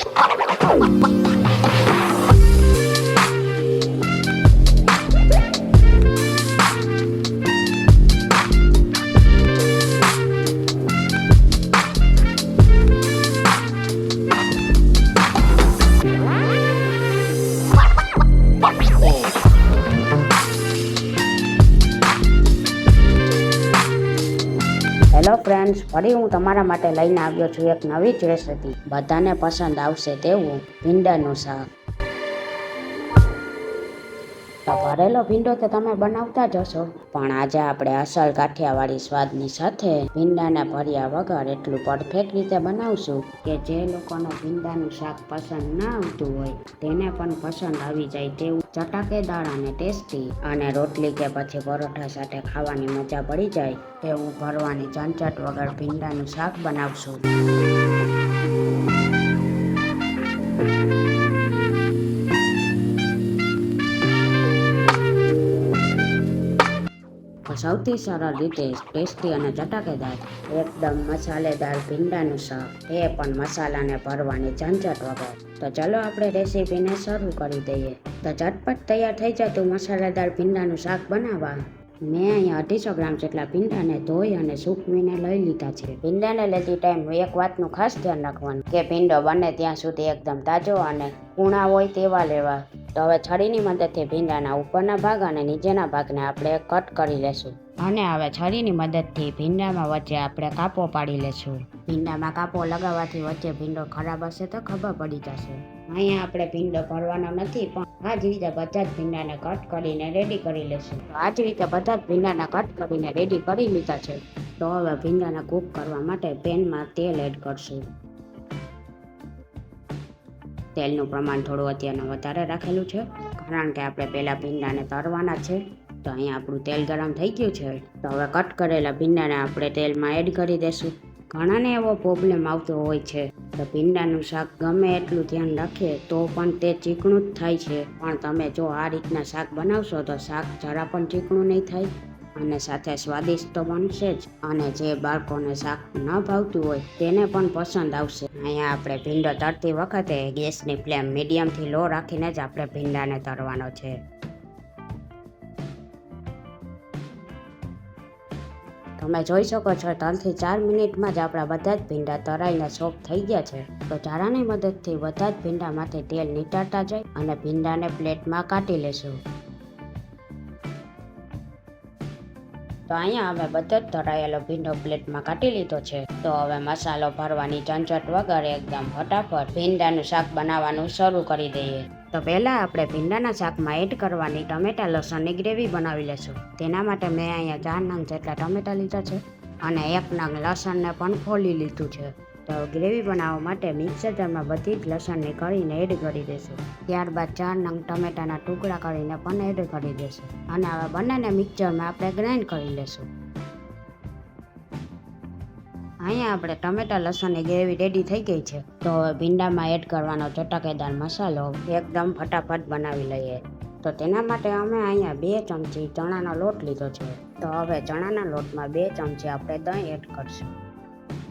Ha ha ha ha ha! Friends ફરી હું તમારા માટે લઈને આવ્યો છું એક નવી જ રેસીપી બધાને પસંદ આવશે તેવું ભીંડાનું શાક. તો ભરેલો ભીંડો તો તમે બનાવતા જ હશો. પણ આજે આપણે અસલ કાઠિયાવાડી સ્વાદની સાથે ભીંડાને ભર્યા વગર એટલું પરફેક્ટ રીતે બનાવશું કે જે લોકોને ભીંડાનું શાક પસંદ ના આવતું હોય તેને પણ પસંદ આવી જાય તેવું ચટાકેદાર અને ટેસ્ટી અને રોટલી કે પછી પરોઠા સાથે ખાવાની મજા પડી જાય તેવું ભરવાની ઝંઝટ વગર ભીંડાનું શાક બનાવશું. સૌથી સરળ રીતે ટેસ્ટી અને ચટાકેદાર એકદમ મસાલેદાર ભીંડાનું શાક. એ પણ મસાલાને ભરવાની ઝંઝટ વગર. તો ચલો આપણે રેસીપીને શરૂ કરી દઈએ. તો ઝટપટ તૈયાર થઈ જતું મસાલેદાર ભીંડાનું શાક બનાવવા. મેં અહીંયા અઢીસો ગ્રામ જેટલા ભીંડાને ધોઈ અને સૂકવીને લઈ લીધા છે. ભીંડાને લેતી ટાઈમ એક વાતનું ખાસ ધ્યાન રાખવાનું કે ભીંડો બને ત્યાં સુધી એકદમ તાજો અને કૂણા હોય તેવા લેવા. તો હવે છરીની મદદથી ભીંડાના ઉપરના ભાગ અને નીચેના ભાગને આપણે કટ કરી લેશું. અને હવે છરીની મદદથી ભીંડામાં વચ્ચે આપણે કાપો પાડી લેશું. ભીંડામાં કાપો લગાવવાથી વચ્ચે ભીંડો ખરાબ હશે તો ખબર પડી જશે. અહીંયા આપણે ભીંડો ભરવાનો નથી, પણ આ જ રીતે બધા જ ભીંડાને કટ કરીને રેડી કરી લેશું. તો આ જ રીતે બધા જ ભીંડાને કટ કરીને રેડી કરી લીધા છે. તો હવે ભીંડાને કૂક કરવા માટે પેનમાં તેલ એડ કરશું. તેલનું પ્રમાણ થોડું અત્યારનું વધારે રાખેલું છે. કારણ કે આપણે પહેલાં ભીંડાને તરવાના છે. તો અહીંયા આપણું તેલ ગરમ થઈ ગયું છે. તો હવે કટ કરેલા ભીંડાને આપણે તેલમાં એડ કરી દેશું. ઘણાને એવો પ્રોબ્લેમ આવતો હોય છે. તો ભીંડાનું શાક ગમે એટલું ધ્યાન રાખીએ તો પણ તે ચીકણું જ થાય છે. પણ તમે જો આ રીતના શાક બનાવશો, તો શાક જરા પણ ચીકણું નહીં થાય. અને સાથે સ્વાદિષ્ટ તો બનશે જ. અને જે બાળકોને શાક ન ભાવતું હોય, તેને પણ પસંદ આવશે. અહીંયા આપણે ભીંડો તરતી વખતે ગેસની ફ્લેમ મીડિયમથી લો રાખીને જ આપણે ભીંડાને તરવાનો છે. તમે જોઈ શકો છો, ત્રણથી ચાર મિનિટમાં જ આપણા બધા જ ભીંડા તરાઈને સોફ્ટ થઈ ગયા છે. તો ચારાની મદદથી બધા જ ભીંડામાંથી તેલ નીટાળતા જાય અને ભીંડાને પ્લેટમાં કાઢી લેશું. તો અહીંયા અમે બધો જ તળાયેલો ભીંડો પ્લેટમાં કાઢી લીધો છે. તો હવે મસાલો ભરવાની ઝંઝટ વગર એકદમ ફટાફટ ભીંડાનું શાક બનાવવાનું શરૂ કરી દઈએ. તો પહેલાં આપણે ભીંડાના શાકમાં એડ કરવાની ટમેટા લસણની ગ્રેવી બનાવી લેશું. તેના માટે મેં અહીંયા ચાર નંગ જેટલા ટમેટા લીધા છે અને એક નંગ લસણને પણ ફોલી લીધું છે. તો ગ્રેવી બનાવવા માટે મિક્સર જારમાં બધી જ લસણની કરીને એડ કરી દેશું. ત્યારબાદ ચાર નંગ ટમેટાના ટુકડા કરીને પણ એડ કરી દેશું. અને હવે બંનેને મિક્સરમાં આપણે ગ્રાઇન્ડ કરી લેશું. અહીંયા આપણે ટમેટા લસણની ગ્રેવી રેડી થઈ ગઈ છે. તો ભીંડામાં એડ કરવાનો ચટાકેદાર મસાલો એકદમ ફટાફટ બનાવી લઈએ. તો તેના માટે અમે અહીંયા બે ચમચી ચણાનો લોટ લીધો છે. તો હવે ચણાના લોટમાં બે ચમચી આપણે દહીં એડ કરશું.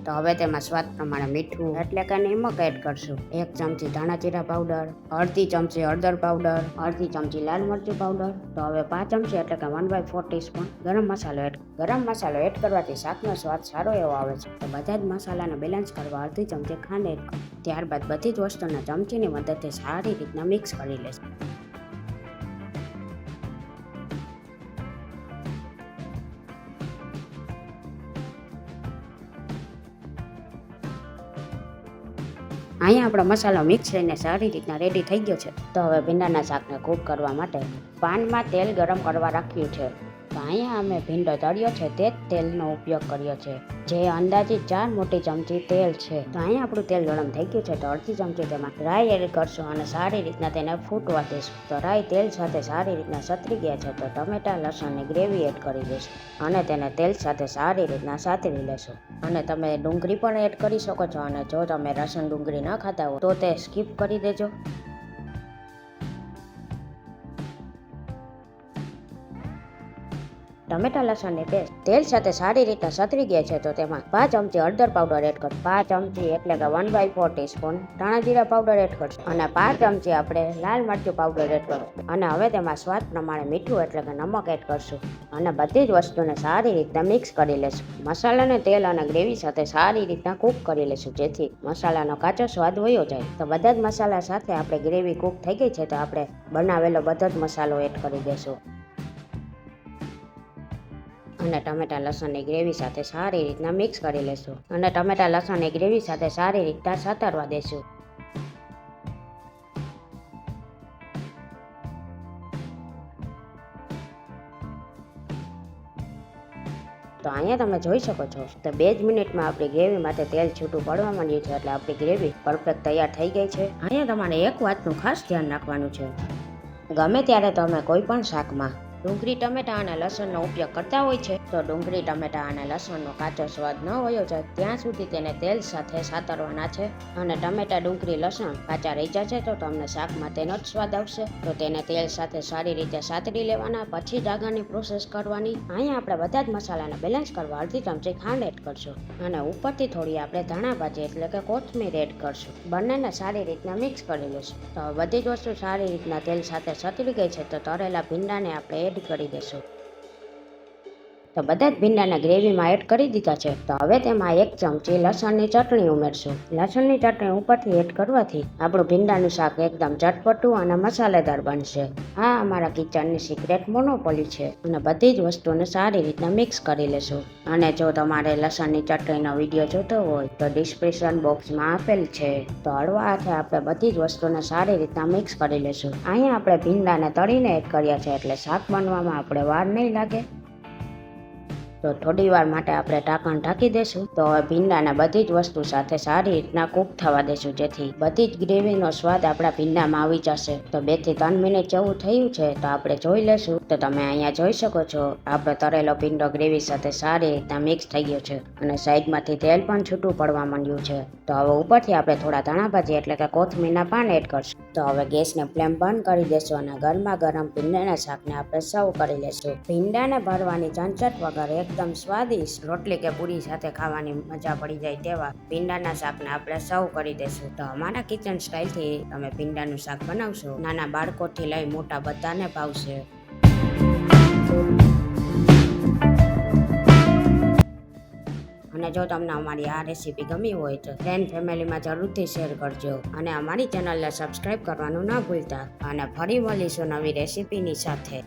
તો હવે તેમાં સ્વાદ પ્રમાણે મીઠું એટલે કે નિમક એડ કરશું. એક ચમચી ધાણા જીરા પાવડર અડધી ચમચી હળદર પાવડર અડધી ચમચી લાલ મરચું પાવડર તો હવે પાંચ ચમચી એટલે કે વન બાય ફોર ટીસ્પૂન ગરમ મસાલો એડ ગરમ મસાલો એડ કરવાથી શાકનો સ્વાદ સારો એવો આવે છે. તો બધા જ મસાલાને બેલેન્સ કરવા અડધી ચમચી ખાંડ એડ કરો. ત્યારબાદ બધી જ વસ્તુને ચમચીની મદદથી સારી રીતના મિક્સ કરી લેશું. અહીંયા આપણો મસાલો મિક્સ થઈને સારી રીતના રેડી થઈ ગયો છે. તો હવે ભીંડાના શાકને કૂક કરવા માટે પાનમાં તેલ ગરમ કરવા રાખ્યું છે. અહીંયા અમે ભીંડો તળ્યો છે તે જ તેલનો ઉપયોગ કર્યો છે. જે અંદાજિત ચાર મોટી ચમચી તેલ છે. તો આપણું તેલ ગરમ થઈ ગયું છે તો અડધી ચમચી તેમાં રાઈ એડ કરશું અને સારી રીતના તેને ફૂટવા દઈશું તો રાઈ તેલ સાથે સારી રીતના સતરી ગયા છે તો ટમેટા લસણની ગ્રેવી એડ કરી દઈશું અને તેને તેલ સાથે સારી રીતના સાતરી લેશું. અને તમે ડુંગળી પણ એડ કરી શકો છો અને જો તમે રસણ ડુંગળી ન ખાતા હો તો તે સ્કીપ કરી દેજો. ટમેટા લસણની પેસ્ટ તેલ સાથે સારી રીતે સતરી ગયા છે તો તેમાં પાંચ ચમચી હળદર પાવડર એડ કરશું પાંચ ચમચી એટલે કે વન બાય ફોર ટીસ્પૂન ધાણા જીરા પાવડર એડ કરશું અને પાંચ ચમચી આપણે લાલ મરચું પાવડર એડ કરશું અને હવે તેમાં સ્વાદ પ્રમાણે મીઠું એટલે કે નમક એડ કરશું. અને બધી જ વસ્તુને સારી રીતના મિક્સ કરી લેશું. મસાલાને તેલ અને ગ્રેવી સાથે સારી રીતના કૂક કરી લેશું. જેથી મસાલાનો કાચો સ્વાદ વયો જાય. તો બધા જ મસાલા સાથે આપણે ગ્રેવી કૂક થઈ ગઈ છે તો આપણે બનાવેલો બધો જ મસાલો એડ કરી દેશું. અને ટમેટા લસણની ગ્રેવી સાથે સારી રીતના મિક્સ કરી લેશું. અને ટમેટા લસણની ગ્રેવી સાથે સારી રીતના સતરવા દેશું. તો અહીંયા તમે જોઈ શકો છો તો બે જ મિનિટમાં આપણી ગ્રેવી માટે તેલ છૂટું પડવા માંડ્યું છે એટલે આપણી ગ્રેવી પરફેક્ટ તૈયાર થઈ ગઈ છે. અહીંયા તમારે એક વાતનું ખાસ ધ્યાન રાખવાનું છે. ગમે ત્યારે તમે કોઈ પણ શાકમાં ડુંગળી ટમેટા અને લસણનો ઉપયોગ કરતા હોય છે. તો ડુંગળી ટમેટા અને લસણનો કાચો સ્વાદ ન હોયો જાય ત્યાં સુધી તેને તેલ સાથે સાતરવાના છે. અને ટમેટા, ડુંગળી, લસણ કાચા રહી જશે તો તમને શાકમાં તેનો જ સ્વાદ આવશે. તો તેને તેલ સાથે સારી રીતે સાતરી લેવાના, પછી જ આગળની પ્રોસેસ કરવાની. અહીંયા આપણે બધા જ મસાલાને બેલેન્સ કરવા અડધી ચમચી ખાંડ એડ કરશું. અને ઉપરથી થોડી આપણે ધાણા ભાજી એટલે કે કોથમીર એડ કરશું. બંનેને સારી રીતના મિક્સ કરી લઈશું તો બધી જ વસ્તુ સારી રીતના તેલ સાથે સતરી ગઈ છે તો તળેલા ભીંડાને આપણે એડ કરી દઈશું તો બધા જ ભીંડાને ગ્રેવીમાં એડ કરી દીધા છે. તો હવે તેમાં એક ચમચી લસણની ચટણી ઉમેરશું. લસણની ચટણી ઉપરથી એડ કરવાથી આપણું ભીંડાનું શાક એકદમ ચટપટું અને મસાલેદાર બનશે. આ અમારા કિચનની સિક્રેટ મોનોપોલી છે અને બધી જ વસ્તુને સારી રીતના મિક્સ કરી લેશું. અને જો તમારે લસણની ચટણીનો વીડિયો જોતો હોય તો ડિસ્ક્રિપ્શન બોક્સમાં આપેલ છે. તો હળવા હાથે આપણે બધી જ વસ્તુને સારી રીતના મિક્સ કરી લેશું. અહીંયા આપણે ભીંડાને તળીને એડ કર્યા છે એટલે શાક બનવામાં આપણે વાર નહીં લાગે. તો થોડી વાર માટે આપણે ઢાંકણ ઢાંકી દેશું. તો હવે ભીંડાના બધી જ વસ્તુ સાથે સારી રીતના કૂક થવા દેશું, જેથી બધી જ ગ્રેવીનો સ્વાદ આપણા ભીંડામાં આવી જશે. તો બેથી ત્રણ મિનિટ જેવું થયું છે, તો આપણે જોઈ લેશું. તો તમે અહીંયા જોઈ શકો છો, આપણો તરેલો ભીંડો ગ્રેવી સાથે સારી રીતના મિક્સ થઈ ગયો છે અને સાઈડમાંથી તેલ પણ છૂટું પડવા માંડ્યું છે. તો હવે ઉપરથી આપણે થોડા ધાણાભાજી એટલે કે કોથમીરના પાન એડ કરશું. તો હવે ગેસને ફ્લેમ બંધ કરી દેશું અને ગરમા ગરમ ભીંડાના શાકને આપણે સર્વ કરી લેશું. ભીંડાને ભરવાની ઝંઝટ વગર એકદમ સ્વાદિષ્ટ રોટલી કે પૂરી સાથે ખાવાની મજા પડી જાય તેવા ભીંડાના શાકને આપણે સર્વ કરી દેશું. તો અમારા કિચન સ્ટાઇલથી તમે ભીંડાનું શાક બનાવશો. નાના બાળકોથી લઈ મોટા બધાને ભાવશે. અને જો તમને અમારી આ રેસીપી ગમી હોય તો ફ્રેન્ડ ફેમિલીમાં જરૂરથી શેર કરજો. અને અમારી ચેનલને સબસ્ક્રાઇબ કરવાનું ના ભૂલતા. અને ફરી મળીશું નવી રેસીપીની સાથે.